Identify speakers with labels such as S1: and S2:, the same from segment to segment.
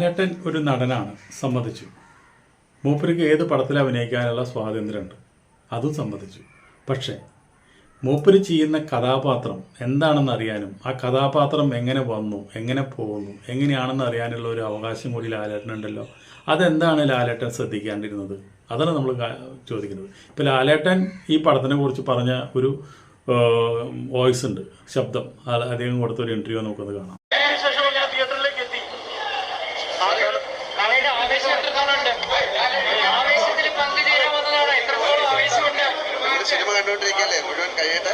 S1: ലാലേട്ടൻ ഒരു നടനാണ് സമ്മതിച്ചു. മൂപ്പർക്ക് ഏത് പടത്തിൽ അഭിനയിക്കാനുള്ള സ്വാതന്ത്ര്യമുണ്ട് അതും സമ്മതിച്ചു. പക്ഷേ മൂപ്പര് ചെയ്യുന്ന കഥാപാത്രം എന്താണെന്ന് അറിയാനും ആ കഥാപാത്രം എങ്ങനെ വന്നു എങ്ങനെ പോകുന്നു എങ്ങനെയാണെന്ന് അറിയാനുള്ള ഒരു അവകാശം കൂടി ലാലേട്ടനുണ്ടല്ലോ. അതെന്താണ് ലാലേട്ടൻ ശ്രദ്ധിക്കാണ്ടിരുന്നത്? അതാണ് നമ്മൾ ചോദിക്കുന്നത്. ഇപ്പോൾ ലാലേട്ടൻ ഈ പടത്തിനെ കുറിച്ച് പറഞ്ഞ ഒരു വോയിസ് ഉണ്ട് ശബ്ദം. അദ്ദേഹം കൊടുത്ത ഒരു ഇന്റർവ്യൂ നമുക്കൊന്ന് കാണാം
S2: കളിയുടെ ആവേശം എത്രത്തോളുണ്ട് ആവേശത്തിൽ പങ്കുചേരാൻ വന്നതാണ്. എത്രത്തോളം ആവേശമുണ്ട്?
S3: സിനിമ കണ്ടുകൊണ്ടിരിക്കല്ലേ മുഴുവൻ കഴിയട്ടെ.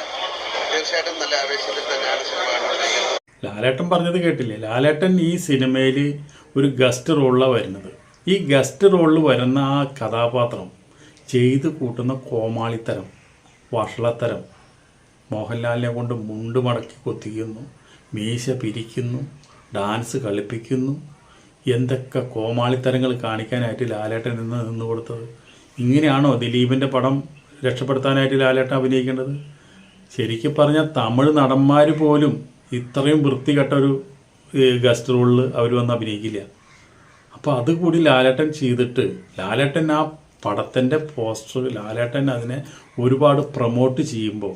S3: തീർച്ചയായിട്ടും നല്ല ആവേശത്തിൽ തന്നെയാണ് സിനിമ കണ്ടുകൊണ്ടിരിക്കുന്നത്.
S1: ലാലേട്ടൻ പറഞ്ഞത് കേട്ടില്ലേ? ലാലേട്ടൻ ഈ സിനിമയിൽ ഒരു ഗസ്റ്റ് റോളിലാണ് വരുന്നത്. ഈ ഗസ്റ്റ് റോളിൽ വരുന്ന ആ കഥാപാത്രം ചെയ്തു കൂട്ടുന്ന കോമാളിത്തരം വഷളത്തരം മോഹൻലാലിനെ കൊണ്ട് മുണ്ട് മടക്കി കൊത്തിക്കുന്നു മീശ പിരിക്കുന്നു ഡാൻസ് കളിപ്പിക്കുന്നു എന്തൊക്കെ കോമാളിത്തരങ്ങൾ കാണിക്കാനായിട്ട് ലാലേട്ടൻ നിന്ന് നിന്ന് കൊടുത്തത്? ഇങ്ങനെയാണോ ദിലീപിന്റെ പടം രക്ഷപ്പെടുത്താനായിട്ട് ലാലേട്ടൻ അഭിനയിക്കേണ്ടത്? ശരിക്കും പറഞ്ഞാൽ തമിഴ് നടന്മാർ പോലും ഇത്രയും വൃത്തികെട്ട ഒരു ഗസ്റ്റ് റോളിൽ അവർ വന്ന് അഭിനയിക്കില്ല. അപ്പോൾ അതുകൂടി ലാലേട്ടൻ ചെയ്തിട്ട് ലാലേട്ടൻ ആ പടത്തിന്റെ പോസ്റ്റർ ലാലേട്ടൻ അതിനെ ഒരുപാട് പ്രൊമോട്ട് ചെയ്യുമ്പോൾ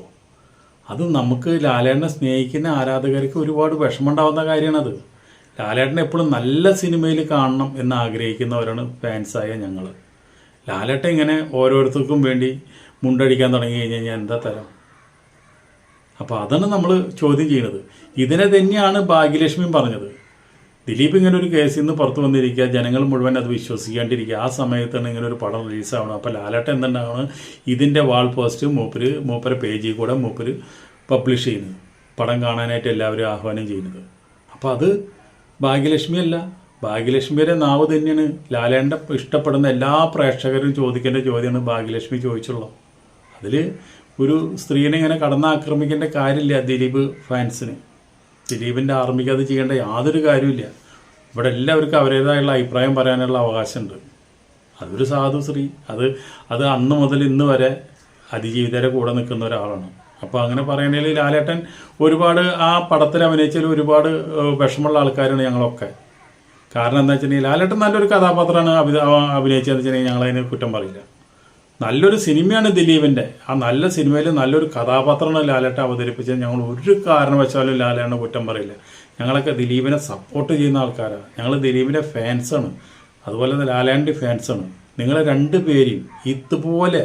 S1: അത് നമുക്ക് ലാലേട്ടനെ സ്നേഹിക്കുന്ന ആരാധകർക്ക് ഒരുപാട് വിഷമമുണ്ടാവുന്ന കാര്യമാണത്. ലാലേട്ടനെ എപ്പോഴും നല്ല സിനിമയിൽ കാണണം എന്ന് ആഗ്രഹിക്കുന്നവരാണ് ഫാൻസായ ഞങ്ങൾ ലാലേട്ടൻ ഇങ്ങനെ ഓരോരുത്തർക്കും വേണ്ടി മുണ്ടടിക്കാൻ തുടങ്ങി കഴിഞ്ഞ് കഴിഞ്ഞാൽ എന്താ തരം? അപ്പോൾ അതാണ് നമ്മൾ ചോദ്യം ചെയ്യുന്നത്. ഇതിനെ തന്നെയാണ് ഭാഗ്യലക്ഷ്മിയും പറഞ്ഞത്. ദിലീപ് ഇങ്ങനെ ഒരു കേസിൽ നിന്ന് പുറത്തു വന്നിരിക്കുക ജനങ്ങൾ മുഴുവൻ അത് വിശ്വസിക്കാണ്ടിരിക്കുക. ആ സമയത്താണ് ഇങ്ങനെ ഒരു പടം റിലീസാവണം. അപ്പോൾ ലാലേട്ടൻ എന്തുണ്ടാണ് ഇതിന്റെ വാൾ പോസ്റ്റ് മൂപ്പര് മൂപ്പരെ പേജിൽ കൂടെ മൂപ്പര് പബ്ലിഷ് ചെയ്യുന്നത്? പടം കാണാനായിട്ട് എല്ലാവരും ആഹ്വാനം ചെയ്യുന്നത്. അപ്പോൾ അത് ഭാഗ്യലക്ഷ്മി അല്ല. ഭാഗ്യലക്ഷ്മിയുടെ നാവ് തന്നെയാണ്. ലാലേണ്ട ഇഷ്ടപ്പെടുന്ന എല്ലാ പ്രേക്ഷകരും ചോദിക്കേണ്ട ചോദ്യമാണ് ഭാഗ്യലക്ഷ്മി ചോദിച്ചുള്ളത്. അതിൽ ഒരു സ്ത്രീനെ ഇങ്ങനെ കടന്നാക്രമിക്കേണ്ട കാര്യമില്ല ദിലീപ് ഫാൻസിന്. ദിലീപിന്റെ ആർമിക്ക് അത് ചെയ്യേണ്ട യാതൊരു കാര്യമില്ല ഇവിടെ എല്ലാവർക്കും അവരുടേതായുള്ള അഭിപ്രായം പറയാനുള്ള അവകാശമുണ്ട്. അതൊരു സാധു സ്ത്രീ. അത് അത് അന്ന് മുതൽ ഇന്ന് വരെ അതിജീവിതരെ കൂടെ നിൽക്കുന്ന ഒരാളാണ്. അപ്പോൾ അങ്ങനെ പറയണേൽ ലാലേട്ടൻ ഒരുപാട് ആ പടത്തിൽ അഭിനയിച്ചതിൽ ഒരുപാട് വിഷമമുള്ള ആൾക്കാരാണ് ഞങ്ങളൊക്കെ. കാരണം എന്താ വെച്ചിട്ടുണ്ടെങ്കിൽ ലാലേട്ടൻ നല്ലൊരു കഥാപാത്രമാണ് അഭി അഭിനയിച്ചതെന്ന് വെച്ചിട്ടുണ്ടെങ്കിൽ ഞങ്ങളതിനെ കുറ്റം പറയില്ല. നല്ലൊരു സിനിമയാണ് ദിലീപിന്റെ ആ നല്ല സിനിമയിൽ നല്ലൊരു കഥാപാത്രമാണ് ലാലേട്ടൻ അവതരിപ്പിച്ചത്. ഞങ്ങൾ ഒരു കാരണവശാലും ലാലേട്ടനെ കുറ്റം പറയില്ല. ഞങ്ങളൊക്കെ ദിലീപിനെ സപ്പോർട്ട് ചെയ്യുന്ന ആൾക്കാരാണ് ഞങ്ങൾ ദിലീപിന്റെ ഫാൻസാണ് അതുപോലെ തന്നെ ലാലേന്റെ ഫാൻസാണ് നിങ്ങളെ രണ്ട് പേരെയും ഇതുപോലെ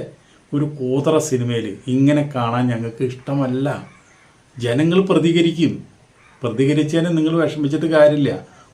S1: ഒരു കൂതറ സിനിമയിൽ ഇങ്ങനെ കാണാൻ ഞങ്ങൾക്ക് ഇഷ്ടമല്ല. ജനങ്ങൾ പ്രതികരിക്കും. പ്രതികരിച്ചതിന് നിങ്ങൾ വിഷമിച്ചിട്ട് കാര്യമില്ല.